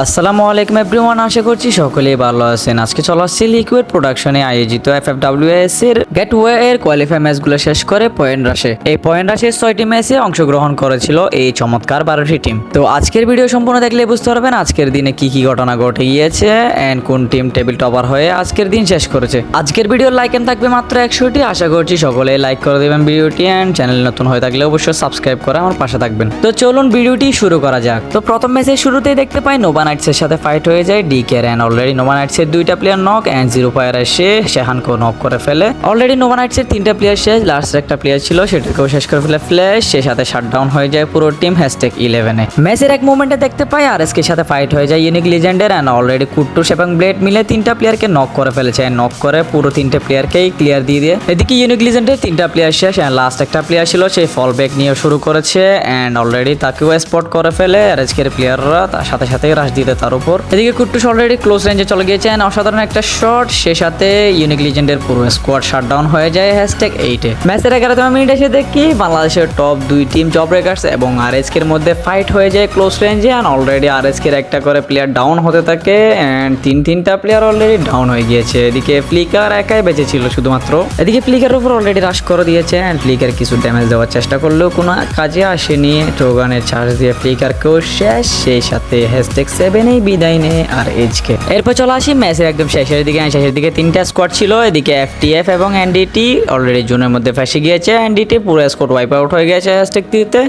আসসালামু আলাইকুম এভরিওয়ান, আশা করছি সকলেই ভালো আছেন। আজকে চলে আসছি লিকুইড প্রোডাকশনে আয়োজিত এফ এফ ডাব্লিউএস এর গেটওয়ে এর কোয়ালিফাই ম্যাচগুলো শেষ করে পয়েন্ট রাশে এই পয়েন্ট রাশের ছয়টি ম্যাচে অংশগ্রহণ করেছিল এই চমৎকার বারোটি টিম তো আজকের ভিডিও সম্পূর্ণ দেখলে বুঝতে পারবেন আজকের দিনে কি কি ঘটনা ঘটে গিয়েছে এন্ড কোন টিম টেবিল টপার হয়ে আজকের দিন শেষ করেছে। আজকের ভিডিওর লাইক এন থাকবে মাত্র একশোটি। আশা করছি সকলে লাইক করে দেবেন ভিডিওটি এন্ড চ্যানেল নতুন হয়ে থাকলে অবশ্যই সাবস্ক্রাইব করে আমার পাশে থাকবেন। তো চলুন ভিডিওটি শুরু করা যাক। তো প্রথম ম্যাচের শুরুতেই দেখতে পাই নোভা নাইটসের সাথে ফাইট হয়ে যায়। D K ran already nova নাইটসের দুইটা player knock and zero fire এসে শেহানকেও নক করে ফেলে। অলরেডি নোভা নাইটসের তিনটা প্লেয়ার শেষ লাস্ট একটা প্লেয়ার ছিল সেটাকেও শেষ করে ফেলে। ফ্ল্যাশ সে সাথে শাটডাউন হয়ে যায় পুরো টিম হ্যাশট্যাগ ইলেভেনে ম্যাচের এক মোমেন্টে দেখতে পাই আর এসকে সাথে ফাইট হয়ে যায় ইউনিক লিজেন্ডের অ্যান্ড অলরেডি কুট্টুস এবং ব্লেড মিলে তিনটা প্লেয়ারকে নক করে ফেলেছে। নক করে পুরো তিনটে প্লেয়ারকেই ক্লিয়ার দিয়ে দিয়ে। এদিকে ইউনিক লিজেন্ডের তিনটা প্লেয়ার শেষ অ্যান্ড লাস্ট একটা প্লেয়ার ছিল সেই ফল ব্যাক নিয়ে শুরু করেছে অ্যান্ড অলরেডি তাকেও স্পট করে ফেলে। আর এসকের প্লেয়াররা তার সাথে সাথে রাশ দিতে তার উপর। এদিকে কুট্টুস অলরেডি ক্লোজ রেঞ্জে চলে গিয়েছেন। অসাধারণ একটা শট সে সাথে ইউনিক লিজেন্ডের পুরো স্কোয়াড শাটডাউন হয়ে যায়। হ্যাশট্যাগ এইটে ম্যাচের এগারোতম মিনিট এসে দেখি বাংলাদেশের টপ দুই টিম জব ব্রেকার্স এবং আর এর মধ্যে ফাইট হয়ে যায় ক্লোজ রেঞ্জে অ্যান্ড অলরেডি আর এর একটা করে প্লেয়ার ডাউন হতে থাকে। অ্যান্ড তিন তিনটা প্লেয়ার অলরেডি ডাউন হয়ে গিয়েছে। এদিকে ফ্লিকার একাই বেঁচে ছিল শুধুমাত্র। এদিকে ফ্লিকারের উপর অলরেডি রাশ করে দিয়েছে। অ্যান্ড ফ্লিকার কিছু ড্যামেজ দেওয়ার চেষ্টা করলেও কোনো কাজে আসেনি। টোগানের চার্জ দিয়ে ফ্লিকারকেও শেষ। সেই সাথে হ্যাশট্যাগ সেভেনেই বিদায় নেয় আর এইচকে এরপর চলে আসি ম্যাচের একদম শেষের দিকে। শেষের দিকে তিনটা স্কোয়াড ছিল, এদিকে এফটিএফ এবং এনডিটি অলরেডি জুনের মধ্যে ফেসে গিয়েছে। এনডিটি পুরো স্কোয়াড ওয়াইপ আউট হয়ে গেছে হ্যাশট্যাগ দিতে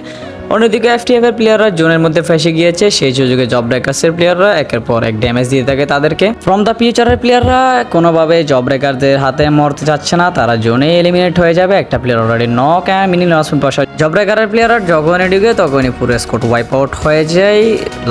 অন্যদিকে এফটিএফ এর প্লেয়াররা জোনের মধ্যে ফেসে গিয়েছে, সেই সুযোগে জব ব্রেকার্সের প্লেয়াররা একের পর এক ড্যামেজ দিয়ে থাকে তাদেরকে। ফ্রম দ্য ফিউচারের প্লেয়াররা কোনোভাবে জব ব্রেকারদের হাতে মরতে চাচ্ছে না, তারা জোনে এলিমিনেট হয়ে যাবে। একটা প্লেয়ার অলরেডি নক অ্যান্ড মিনি লস বসা জব ব্রেকারের প্লেয়াররা যখনই ঢুকে, তখনই পুরো স্কোট ওয়াইপ আউট হয়ে যায়।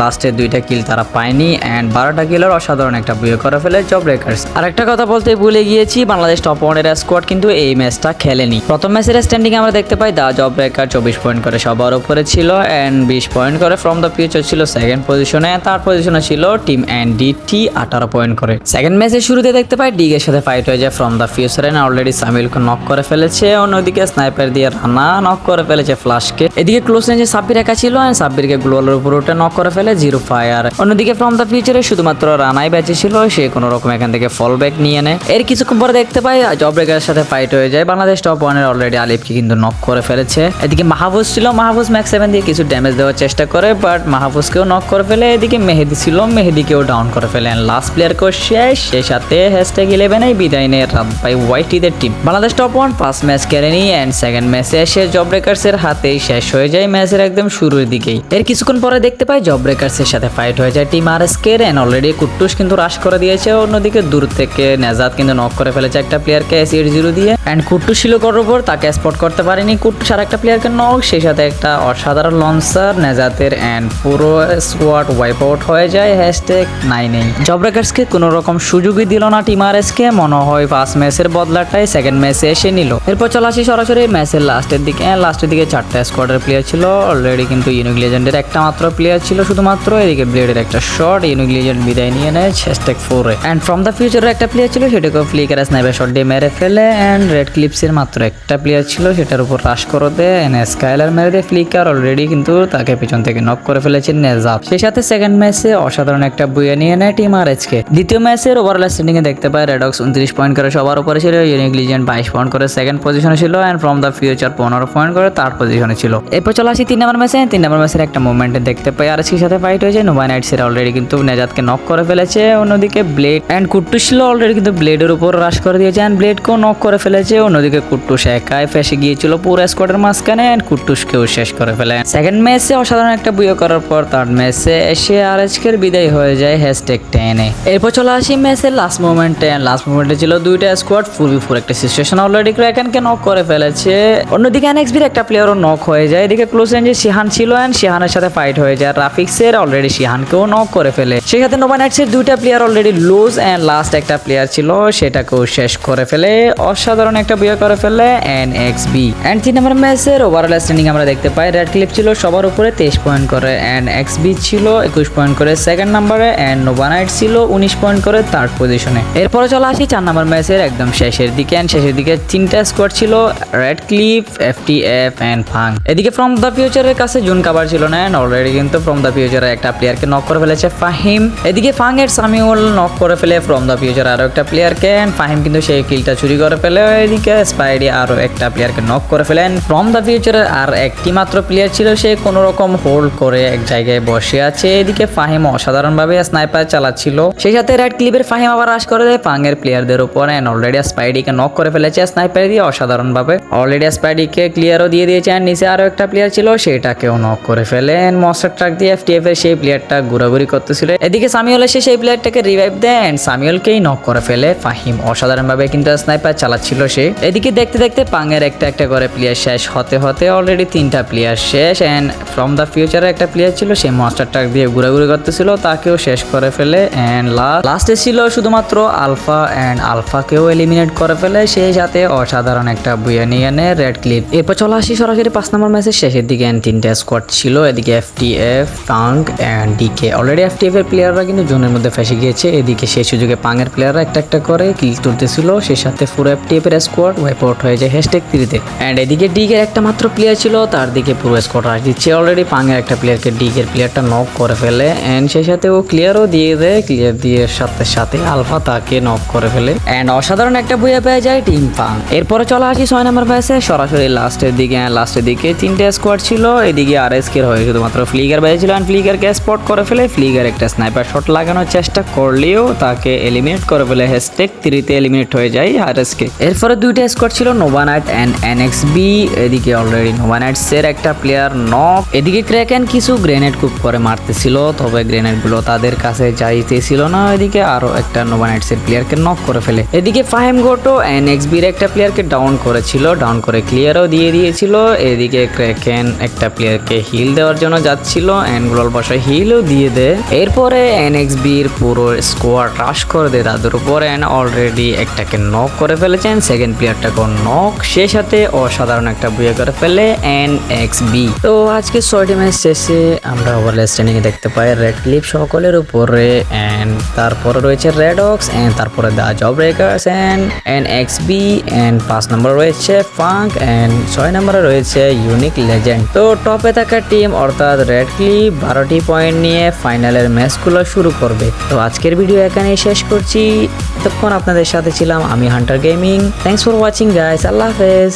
লাস্টের দুইটা কিল তারা পায়নি অ্যান্ড বারোটা কিলের অসাধারণ একটা বুয়ে করে ফেলে জব ব্রেকার্স আর একটা কথা বলতে ভুলে গিয়েছি, বাংলাদেশ টপ ওয়ানের স্কোয়াড কিন্তু এই ম্যাচটা খেলেনি। প্রথম ম্যাচের স্ট্যান্ডিং আমরা দেখতে পাই, দা জব ব্রেকার চব্বিশ পয়েন্ট করে সবার উপরে ছিল অ্যান্ড বিশ পয়েন্ট করে ফ্রম দ্য ফিউচার ছিল সেকেন্ড পজিশনে তার পজিশনে ছিল টিম অ্যান্ড ডি টি আঠারো পয়েন্ট করে। সেকেন্ড ম্যাচের শুরুতে দেখতে পাই ডিগের সাথে ফাইট হয়ে যায় from the future and already সামিলকে knock করে ফেলেছে, অন্যদিকে স্নাইপার দিয়ে রানা নক করে ফেলেছে ফ্লাশকে এদিকে ক্লোজ রেঞ্জে সাব্বির একা ছিল অ্যান্ড সাব্বিরকে গ্লোয়ালের উপর উঠে নক করে ফেলে জিরো ফায়ার অন্যদিকে ফ্রম দ্য ফিউচারে শুধুমাত্র রানাই বেঁচে ছিল, সে কোনো রকম এখান থেকে ফল ব্যাক নিয়ে নেয়। এর কিছুক্ষণ পরে দেখতে পাই জব ব্রেকারের সাথে ফাইট হয়ে যায়, বাংলাদেশ টপ ওয়ানের অলরেডি আলিফকে কিন্তু নক করে ফেলেছে। এদিকে মাহফুজ ছিল মাহফুজ ম্যাক্স সেভেন দিয়ে কিছু ড্যামেজ দেওয়ার চেষ্টা করে বাট মাহফুজকেও নক করে ফেলে, এদিকে মেহেদি ছিল, মেহেদিকেও ডাউন করে ফেলে। লাস্ট প্লেয়ারকেও শেষ সেই সাথে হ্যাশট্যাগ ইলেভেনে বিদায় নেয় রাত by ওয়াইটিদের team Bangladesh top one first match কেড়ে নিই অ্যান্ড সেকেন্ড ম্যাচে এসে জব ব্রেকার্সের হাতেই শেষ হয়ে যায় ম্যাচের একদম শুরুর দিকেই। এর কিছুক্ষণ পরে দেখতে পাই জব ব্রেকার্সের সাথে ফাইট হয়ে যায় team R K and already Kuttus কিন্তু রাশ করে দিয়েছে, অন্যদিকে দূর থেকে নেজাদ কিন্তু নক করে ফেলেছে একটা প্লেয়ারকে এস জিরো দিয়ে। অ্যান্ড কুট্টু ছিল করার উপর তাকে স্পট করতে পারেনি। কুট্টুস আর একটা প্লেয়ারকে নক সেই সাথে একটা অসাধারণ লঞ্চার, নেজাতের অ্যান্ড পুরো স্কোয়াড ওয়াইপ আউট হয়ে যায় হ্যাশট্যাগ নাইনেই জব ব্রেকার্সকে কোনো রকম সুযোগই দিল না টিম আর এসকে মনে হয় ফার্স্ট ম্যাচের বদলাটাই সেকেন্ড ম্যাচে এসে নিল। এরপর চলে আসি সরাসরি ম্যাচের লাস্টের দিকে। লাস্টের দিকে চারটা স্কোয়াডের প্লেয়ার ছিল অলরেডি কিন্তু ইউনিক লেজেন্ডের একটা মাত্র প্লেয়ার ছিল শুধুমাত্র, এদিকে ব্লেডের একটা শট ইউনিক লেজেন্ড বিদায় নিয়ে নেয় হ্যাশট্যাগ ফোরে অ্যান্ড ফ্রম দ্য ফিউচারের একটা প্লেয়ার ছিল, সেটাকে ফ্লিকার স্নাইপার শট দিয়ে মেরে ফেলে অ্যান্ড রেড ক্লিপসের মাত্র একটা প্লেয়ার ছিল, সেটার উপর রাশ করে দেয় এন্ড স্কাইলার মেরে দেয় ফ্লিকার অলরেডি কিন্তু তাকে পিছন থেকে নক করে ফেলেছে নেজাব সেই সাথে সেকেন্ড ম্যাচে অসাধারণ একটা বুয়ে নিয়ে নেয় টিম আর এসকে দ্বিতীয় ম্যাচের ওভারঅল স্ট্যান্ডিং এ দেখতে পাই রেডক্স উনত্রিশ পয়েন্ট করে সবার উপরে ছিল ইউনিক লিজেন্ড বাইশ পয়েন্ট করে সেকেন্ড পজিশনে ছিল অ্যান্ড ফ্রম দ্য ফিউচার পনেরো পয়েন্ট করে থার্ড পজিশনে ছিল। এরপর চলে আসি তিন নম্বর ম্যাচে তিন নম্বর ম্যাচের একটা মুভমেন্টে দেখতে পাই আর এসকের সাথে ফাইট হয়েছে। নোভা নাইটসের অলরেডি কিন্তু নেজাদকে নক করে ফেলেছে। অন্যদিকে ব্লেড অ্যান্ড কুট্টু ছিল অলরেডি কিন্তু ব্লেডের উপর রাশ করে দিয়েছে। অ্যান্ড ব্লেডকেও নক করে ফেলেছে। অন্যদিকে কুট্টুস একাই ফেসে গিয়েছিল পুরো স্কোয়াডের মাঝখানে। অ্যান্ড কুট্টুসকেও শেষ করে ফেলে। সেকেন্ড ম্যাচে অসাধারণ একটা বুয়ে করার পর থার্ড ম্যাচে এসে আর এসকের বিদায় হয়ে যায় হ্যাশট্যাগ টেনে। এরপর চলে আসি ম্যাচের লাস্ট মোমেন্টে লাস্ট মোমেন্টে ছিল দুইটা স্কোয়াড ফুল ফুল একটা সিচুয়েশন অলরেডি ক্র্যাকেনকে নক করে ফেলেছে। অন্যদিকে এনএক্সবির একটা প্লেয়ারও নক হয়ে যায়। এদিকে ক্লোজ রেঞ্জে শিহান ছিল অ্যান্ড শিহানের সাথে ফাইট হয়ে যায়। রাফিক্সের অলরেডি শিহানকেও নক করে ফেলে। সেই সাথে নাইটসের দুইটা player already lose and last একটা প্লেয়ার ছিল, সেটাকেও শেষ করে ফেলে। অসাধারণ একটা বিয়ে করে ফেলে এন এক্স বি অ্যান্ড তিন নম্বর ম্যাচের ওভারঅল স্ট্যান্ডিং আমরা দেখতে পাই। রেড ক্লিপ ছিল সবার উপরে তেইশ পয়েন্ট করে অ্যান্ড এক্স বি ছিল একুশ পয়েন্ট করে সেকেন্ড নাম্বারে অ্যান্ড নোভা নাইট ছিল উনিশ পয়েন্ট করে থার্ড পজিশনে এরপরে চলে আসি চার নাম্বার ম্যাচের একদম শেষের দিকে অ্যান্ড শেষের দিকে তিনটা স্কোয়াড ছিল red clip F T F and fang এদিকে ফ্রম দ্য ফিউচারের কাছে জুন কাবার ছিল না অ্যান্ড অলরেডি কিন্তু ফ্রম দ্য ফিউচারের একটা প্লেয়ারকে নক করে ফেলেছে ফাহিম এদিকে ফাং এর সামিউল নক করে ফেলে ফ্রম দ্য ফিউচার আরও একটা প্লেয়ারকে অ্যান্ড ফাহিম কিন্তু সেই কিলটা চুরি করে ফেলে। এদিকে স্পাইডি আরও একটা প্লেয়ারকে নক করে ফেলেন ফ্রম দ্য ফিউচারের আর একটি মাত্র প্লেয়ার ছিল, সে কোনো রকম হোল্ড করে এক জায়গায় বসে আছে। এদিকে ফাহিম অসাধারণভাবে স্নাইপার চালাচ্ছিল। সেই সাথে রেড ক্লিপের ফাহিম আবার রাশ করে দেয় ফাংয়ের প্লেয়ারদের উপর। অ্যান্ড অলরেডি স্পাইডিকে নক করে ফেলেছে স্নাইপার দিয়ে অসাধারণভাবে। অলরেডি স্পাইডিকে ক্লিয়ারও দিয়ে দিয়েছে। অ্যান্ড নিচে আরও একটা প্লেয়ার ছিল, সেটাকেও নক করে ফেলে। অ্যান্ড মস্টার ট্রাক দিয়ে এফটিএফ এর সেই প্লেয়ারটা ঘোরাঘুরি করতেছিল। এদিকে সামিউল এসে সেই প্লেয়ারটাকে রিভাইভ দেয়। অ্যান্ড সামিউলকেই নক করে ফেলে। ফাহিম অসাধারণভাবে কিন্তু স্নাইপার চালাচ্ছিল সে। এদিকে দেখতে দেখতে পাঙের একটা একটা করে প্লেয়ার শেষ হতে হতে অলরেডি তিনটা প্লেয়ার শেষ অ্যান্ড ফ্রম দ্য ফিউচারে একটা প্লেয়ার ছিল, সে মাস্টার ট্রাক দিয়ে ঘোরাঘুরি করতেছিল, তাকেও শেষ করে ফেলে অ্যান্ড লাস্ট লাস্টে ছিল শুধুমাত্র আলফা অ্যান্ড আলফাকেও এলিমিনেট করে ফেলে, সেই সাথে অসাধারণ একটা বুয়া নিয়ে নেয় রেড ক্লিপ এরপর চলে আসি সরাসরি পাঁচ নম্বর ম্যাচের শেষের দিকে অ্যান্ড তিনটা স্কোয়াড ছিল, এদিকে F T F punk and DK already F T F এর প্লেয়াররা কিন্তু জোনের মধ্যে ফেসে গিয়েছে, এদিকে সেই সুযোগে পাঙ্গের প্লেয়াররা একটা একটা করে কিল তুলতেছিল, সেই সাথে পুরো এফ টি এফ এর স্কোয়াড ওয়াইপ আউট হয়ে যায় হ্যাশট্যাগ থ্রিতে অ্যান্ড এদিকে ডিগের একটা মাত্র প্লেয়ার ছিল, তার দিকে পুরো স্কোয়াড রাশ দিচ্ছে অলরেডি পাঙ্গের একটা প্লেয়ারকে ডিগের প্লেয়ারটা নক করে ফেলে অ্যান্ড সেই সাথে ও ক্লিয়ারও দিয়ে দেয় ক্লিয়ার দিয়ে সাথে সাথে আলফা তাকে নক করে ফেলে। অ্যান্ড অসাধারণ একটা বইয়া পেয়ে যায় টিম পাং এরপরে চলে আসি ছয় নম্বর ম্যাচে সরাসরি লাস্টের দিকে লাস্টের দিকে তিনটে স্কোয়াড ছিল, এদিকে আর এস কের হয়ে শুধুমাত্র ফ্লিগার বেজেছিল অ্যান্ড ফ্লিগারকে স্পট করে ফেলে ফ্লিগার একটা স্নাইপার শট লাগানোর চেষ্টা করলেও তাকে এলিমিনেট করে ফেলে হ্যাশট্যাগ থ্রিতে এলিমিনেট হয়ে যায় আর এস কে। এরপরে দুইটা স্কোয়াড ছিল নোভানাইট অ্যান্ড এনএক্স বি এদিকে অলরেডি নোভানাইটস এর একটা প্লেয়ার নক এদিকে ক্র্যাকেন কিছু গ্রেনেড কুপ করে, মারতেছিল, তবে গ্রেনেডগুলো তাদের কাছে যাইতেছিল না। এদিকে আরও একটা নোভানাইটস এর প্লেয়ারকে নক করে ফেলে। এদিকে ফাহিম গোটো এনএক্স বির একটা প্লেয়ারকে ডাউন করেছিল ডাউন করে ক্লিয়ারও দিয়ে দিয়েছিল। এদিকে ক্র্যাকেন একটা প্লেয়ারকে হিল দেওয়ার জন্য যাচ্ছিল অ্যান্ড গ্লোল বসায় হিলও দিয়ে দেয় এরপরে এনএক্স বির পুরো স্কোয়াড রাশ করে দেয় তাদের উপর। অ্যান্ড অলরেডি একটাকে নক করে ফেলেছেন সেকেন্ড প্লেয়ারটাকে নক সেই সাথে অসাধারণ একটা বুয়ে করে ফেলে এন এক্স বি। তো আজকে ছয়টি ম্যাচ শেষে আমরা ওভার স্ট্যান্ডিং দেখতে পাই রেড ক্লিপ সকলের উপরে অ্যান্ড তারপরে রয়েছে রেড অক্স অ্যান্ড তারপরে the job breakers and N X B and পাঁচ নম্বর রয়েছে ফাঙ্ক অ্যান্ড ছয় নম্বরে রয়েছে ইউনিক লেজেন্ড তো টপে থাকা টিম অর্থাৎ রেড ক্লিপ বারোটি পয়েন্ট নিয়ে ফাইনালের ম্যাচগুলো শুরু করবে। তো আজকের ভিডিও এখানেই শেষ করছি। এতক্ষণ আপনাদের সাথে ছিলাম আমি hunter gaming thanks for watching guys আল্লাহ হাফেজ।